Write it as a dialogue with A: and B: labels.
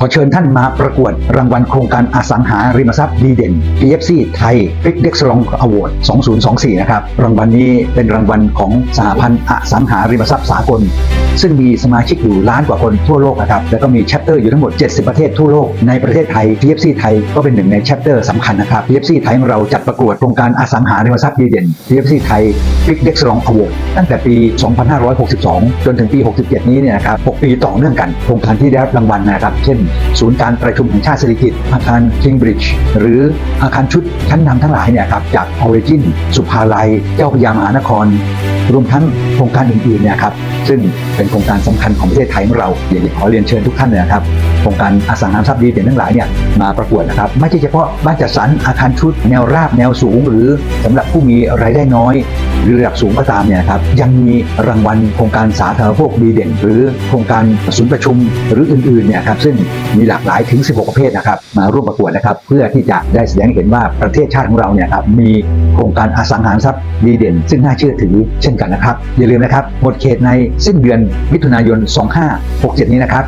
A: ขอเชิญท่านมาประกวดรางวัลโครงการอสังหาริมทรัพย์ดีเด่น PFC ไทย Big d e x l o n g Award 2024 นะครับ รางวัลนี้เป็นรางวัลของสหพันธ์อสังหาริมทรัพย์สากล ซึ่งมีสมาชิกอยู่ล้านกว่าคนทั่วโลกนะครับ แล้วก็มีแชปเตอร์อยู่ทั้งหมด 70 ประเทศทั่วโลก ในประเทศไทย PFC ไทยก็เป็นหนึ่งในแชปเตอร์สำคัญนะครับ PFC ไทยของเราจัดประกวดโครงการอสังหาริมทรัพย์ดีเด่น PFC ไทย Big d e x l o n g Award ตั้งแต่ปี 2562 จนถึงปี 67 นี้เนี่ยนะครับ 6 ปีต่อเนื่องกัน โครงการที่ได้รับรางวัลนะครับ เช่นศูนย์การประชุมแห่งชาติเศรษฐกิจ อาคาร Cambridge หรืออาคารชุดชั้นนำทั้งหลายเนี่ยครับจาก Origin สุภาลัย เจ้าพยามหานคร รวมทั้งโครงการอื่นๆเนี่ยครับซึ่งเป็นโครงการสำคัญของประเทศไทยของเราอยากจะขอเรียนเชิญทุกท่านเลยนะครับโครงการอสังหาริมทรัพย์ดีเด่นทั้งหลายเนี่ยมาประกวดนะครับไม่ใช่เฉพาะบ้านจัดสรรอาคารชุดแนวราบแนวสูง หรือสำหรับผู้มีรายได้น้อย หรือระดับสูงก็ตามเนี่ยครับยังมีรางวัลโครงการสาธารณภพดีเด่น หรือโครงการศูนย์ประชุมหรืออื่นๆเนี่ยครับซึ่งมีหลากหลายถึง 16 ประเภทนะครับมาร่วมประกวดนะครับ เพื่อที่จะได้แสดงเห็นว่าประเทศชาติของเราเนี่ยครับมีโครงการอสังหาริมทรัพย์ดีเด่น ซึ่งน่าเชื่อถือเช่นกันนะครับ อย่าลืมนะครับหมดเขตในสิ้นเดือนมิถุนายน 2567 นี้นะครับ